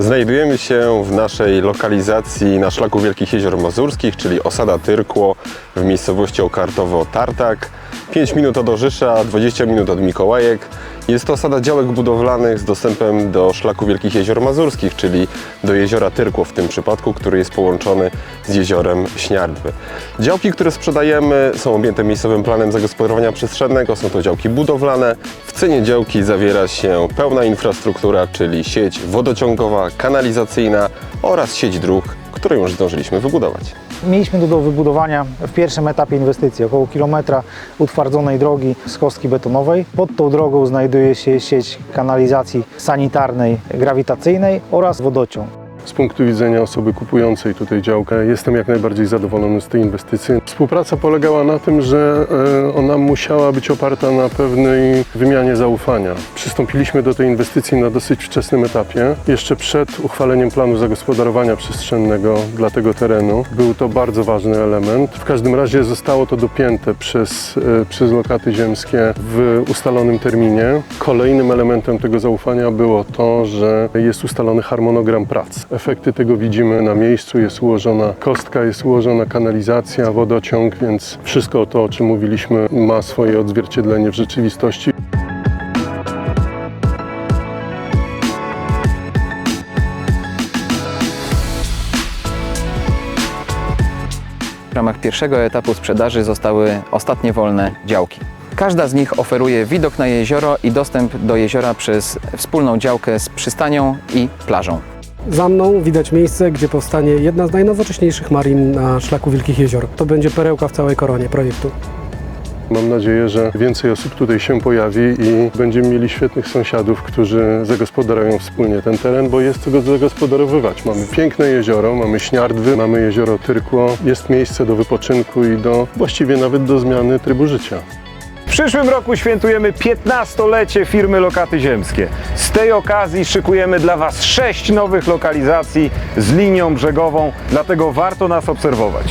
Znajdujemy się w naszej lokalizacji na szlaku Wielkich Jezior Mazurskich, czyli osada Tyrkło w miejscowości Okartowo-Tartak. 5 minut od Orzysza, 20 minut od Mikołajek. Jest to osada działek budowlanych z dostępem do szlaku Wielkich Jezior Mazurskich, czyli do jeziora Tyrkło w tym przypadku, który jest połączony z jeziorem Śniardwy. Działki, które sprzedajemy są objęte miejscowym planem zagospodarowania przestrzennego, są to działki budowlane. W cenie działki zawiera się pełna infrastruktura, czyli sieć wodociągowa, kanalizacyjna oraz sieć dróg, którą już zdążyliśmy wybudować. Mieliśmy tu do wybudowania w pierwszym etapie inwestycji około kilometra utwardzonej drogi z kostki betonowej. Pod tą drogą znajduje się sieć kanalizacji sanitarnej, grawitacyjnej oraz wodociąg. Z punktu widzenia osoby kupującej tutaj działkę jestem jak najbardziej zadowolony z tej inwestycji. Współpraca polegała na tym, że e, ona musiała być oparta na pewnej wymianie zaufania. Przystąpiliśmy do tej inwestycji na dosyć wczesnym etapie, jeszcze przed uchwaleniem planu zagospodarowania przestrzennego dla tego terenu. Był to bardzo ważny element. W każdym razie zostało to dopięte przez, e, przez lokaty ziemskie w ustalonym terminie. Kolejnym elementem tego zaufania było to, że jest ustalony harmonogram prac. Efekty tego widzimy na miejscu, jest ułożona kostka, jest ułożona kanalizacja, wodociąg, więc wszystko to, o czym mówiliśmy, ma swoje odzwierciedlenie w rzeczywistości. W ramach pierwszego etapu sprzedaży zostały ostatnie wolne działki. Każda z nich oferuje widok na jezioro i dostęp do jeziora przez wspólną działkę z przystanią i plażą. Za mną widać miejsce, gdzie powstanie jedna z najnowocześniejszych marin na szlaku Wielkich Jezior. To będzie perełka w całej koronie projektu. Mam nadzieję, że więcej osób tutaj się pojawi i będziemy mieli świetnych sąsiadów, którzy zagospodarują wspólnie ten teren, bo jest co go zagospodarowywać. Mamy piękne jezioro, mamy śniardwy, mamy jezioro Tyrkło, jest miejsce do wypoczynku i do właściwie nawet do zmiany trybu życia. W przyszłym roku świętujemy 15-lecie firmy Lokaty Ziemskie. Z tej okazji szykujemy dla Was sześć nowych lokalizacji z linią brzegową, dlatego warto nas obserwować.